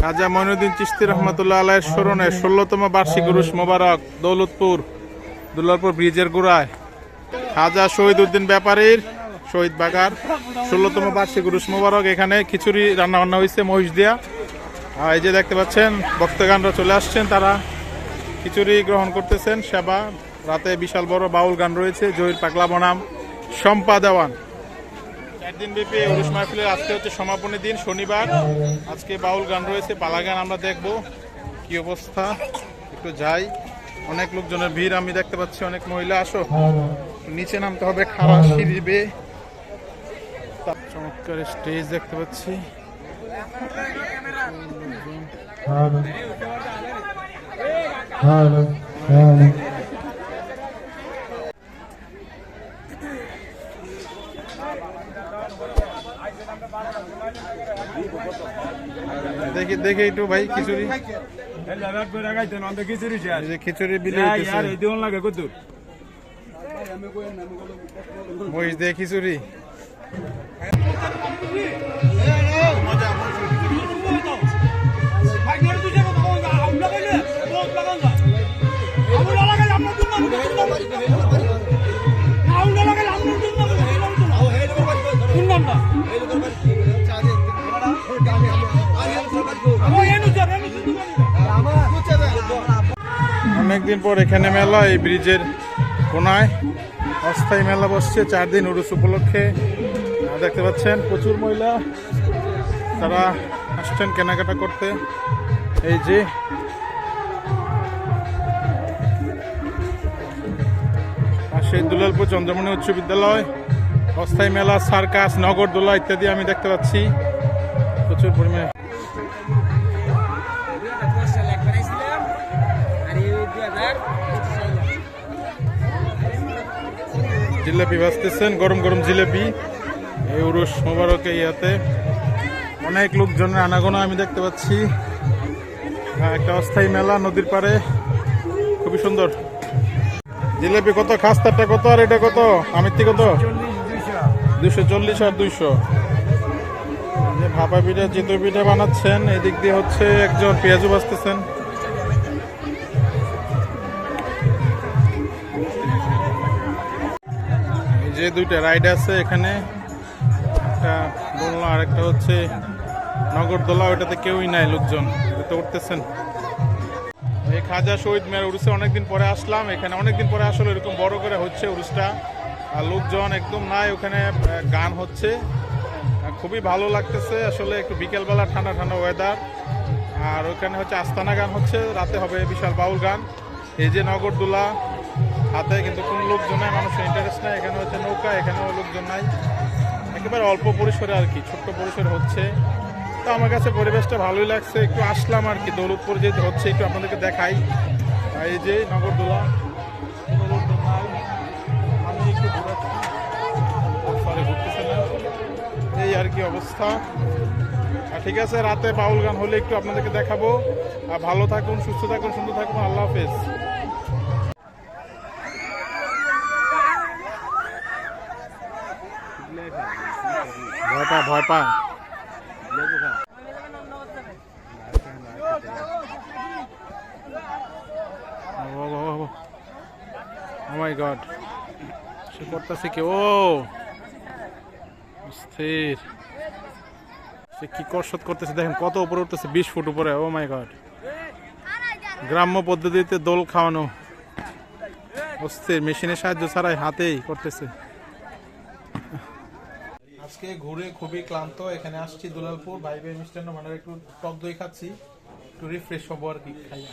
খাজা মইনুদ্দিন চিস্তি রহমতুল্লাহ আলাইয়ের স্মরণে ষোলোতম বার্ষিক উরুস মোবারক দৌলতপুর দুল্লারপুর ব্রিজের গোড়ায়। খাজা শহীদ উদ্দিন ব্যাপারীর শহীদ বাগার ষোলোতম বার্ষিক উরুস মোবারক এখানে খিচুড়ি রান্না বান্না হয়েছে মহিষ দিয়া। আর এই যে দেখতে পাচ্ছেন, ভক্তগানরা চলে আসছেন, তারা খিচুড়ি গ্রহণ করতেছেন, সেবা। রাতে বিশাল বড় বাউল গান রয়েছে, জহির পাগলা বনাম, শম্পা দেওয়ান। চার দিন ব্যাপী উরুস মাহফিলের আজকে হচ্ছে সমাপনী দিন, শনিবার। আজকে বাউল গান রয়েছে পালা গান আমরা দেখব। কি অবস্থা? একটু যাই। অনেক লোকজনের ভিড়, আমি দেখতে পাচ্ছি অনেক মহিলা। আসো। নিচে নামতে হবে খাওয়া সিঁড়ি বেয়ে চমৎকার স্টেজ দেখতে পাচ্ছি। Halo. Halo. দেখি দেখি একটু ভাই খিচুড়ি। খিচুড়ি বিলি হইতেছে। মহিষ দিয়ে খিচুড়ি অনেকদিন পর এখানে মেলা, এই ব্রিজের কোনায় অস্থায়ী মেলা বসছে, চার দিন উরুস উপলক্ষে। দেখতে পাচ্ছেন, প্রচুর মহিলা তারা আসছেন কেনাকাটা করতে। এই যে পাশে দুলালপুর চন্দ্রমণি উচ্চ বিদ্যালয়, অস্থায়ী মেলা, সার্কাস, নগরদোলা ইত্যাদি আমি দেখতে পাচ্ছি। প্রচুর পরিমাণে জিলাপি ভাজতেছেন, গরম গরম জিলাপি। এই উরুস মোবারকে ইয়াতে অনেক লোকজনের আনাগোনা আমি দেখতে পাচ্ছি। একটা অস্থায়ী মেলা নদীর পাড়ে। খুবই সুন্দর। জিলাপি কত? খাস্তারটা কত? আর এটা কত? আমিত্তি কত? দুশো চল্লিশ আর দুইশো। ভাপা পিঠা, চিতই পিঠা বানাচ্ছেন। এদিক দিয়ে হচ্ছে একজন পেঁয়াজও বাজতেছেন যে দুইটা রাইড আছে এখানে, একটা দোলনা আর একটা হচ্ছে নগরদোলা ওটাতে কেউই নাই, লোকজন। ওটাতে উঠতেছেন। এই খাজা শহীদ মেয়ের উড়ুসে অনেকদিন পরে আসলাম। এখানে অনেকদিন পরে আসলে এরকম বড় করে হচ্ছে উড়ুসটা আর লোকজন একদম নাই, ওখানে গান হচ্ছে। খুবই ভালো লাগতেছে আসলে একটু বিকেলবেলা ঠান্ডা ঠান্ডা ওয়েদার আর ওখানে হচ্ছে আস্তানা গান হচ্ছে, রাতে হবে বিশাল বাউল গান। এই যে নগরদোলা হাতে, কিন্তু কোনো লোকজন নাই মানুষের ইন্টারেস্ট নাই। এখানে হচ্ছে নৌকা, এখানেও লোকজন নাই। একেবারে অল্প পরিসরে আর কি, ছোট্ট পরিসরে হচ্ছে। তো আমার কাছে পরিবেশটা ভালোই লাগছে। একটু আসলাম আর কি, দৌলতপুর যেহেতু হচ্ছে, একটু আপনাদেরকে দেখাই। এই যে নগরদোলা একটু না। এই আর কি অবস্থা। ঠিক আছে, রাতে বাউল গান হলে একটু আপনাদেরকে দেখাবো। ভালো থাকুন, সুস্থ থাকুন, সুন্দর থাকুন। আল্লাহ হাফেজ। পায় ভয় পায় মাই গড সে করতেছে কি? ও! স্থির সে কি করতেছে? দেখেন কত উপরে উঠতেছে, বিশ ফুট উপরে। ও মাই গড গ্রাম্য পদ্ধতিতে দোল খাওয়ানো। অস্থির, মেশিনের সাহায্য ছাড়াই হাতেই করতেছে। আজকে ঘুরে খুবই ক্লান্ত, এখানে আসছি দুলালপুর, ভাই ভাই মিষ্টান্ন মানে একটু টক দই খাচ্ছি, একটু রিফ্রেশ হব আর কি, খাইয়া।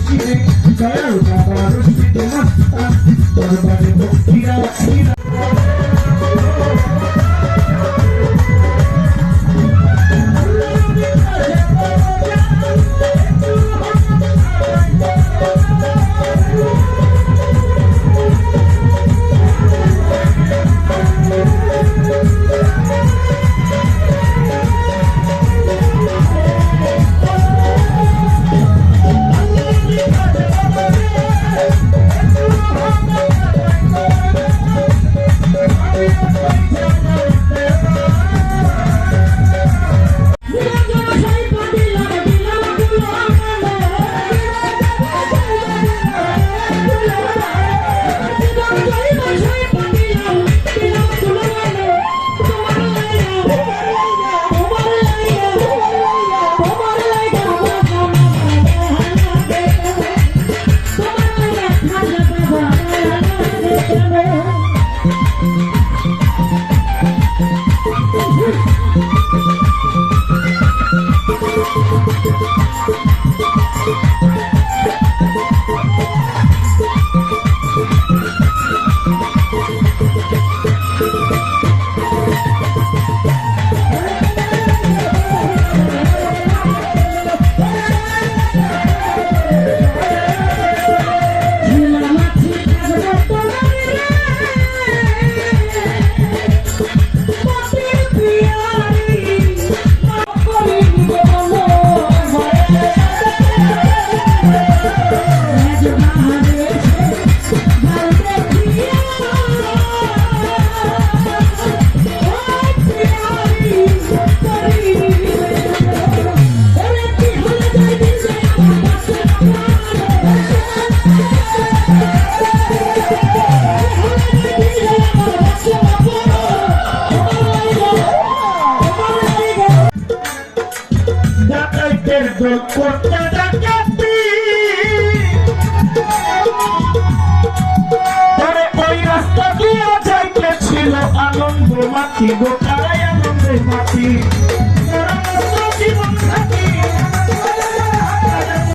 পরে ওই